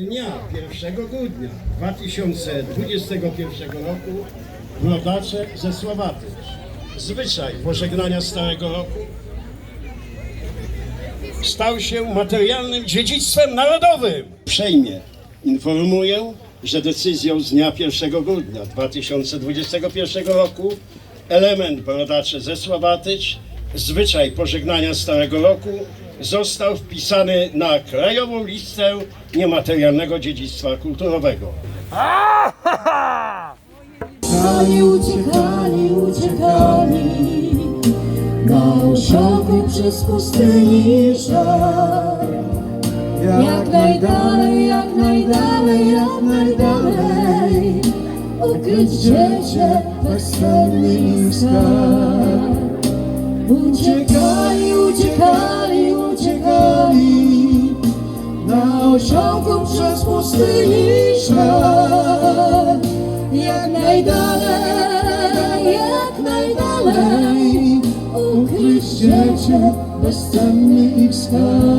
dnia 1 grudnia 2021 roku rodacze ze Słowatycz. Zwyczaj pożegnania Starego Roku stał się materialnym dziedzictwem narodowym. Przejmie informuję, że decyzją z dnia 1 grudnia 2021 roku element Brodacze ze Słowatycz, zwyczaj pożegnania Starego Roku został wpisany na Krajową Listę Niematerialnego Dziedzictwa Kulturowego. Uciekali, uciekali, uciekali. Na osiągu przez pustyni szar Jak najdalej, jak najdalej, jak najdalej. Ukryć dziecię bezcenny ich skarb Uciekali, Osiągu przez pustyni szar jak najdalej, jak najdalej Ukryć dziecię bezcenny ich skarb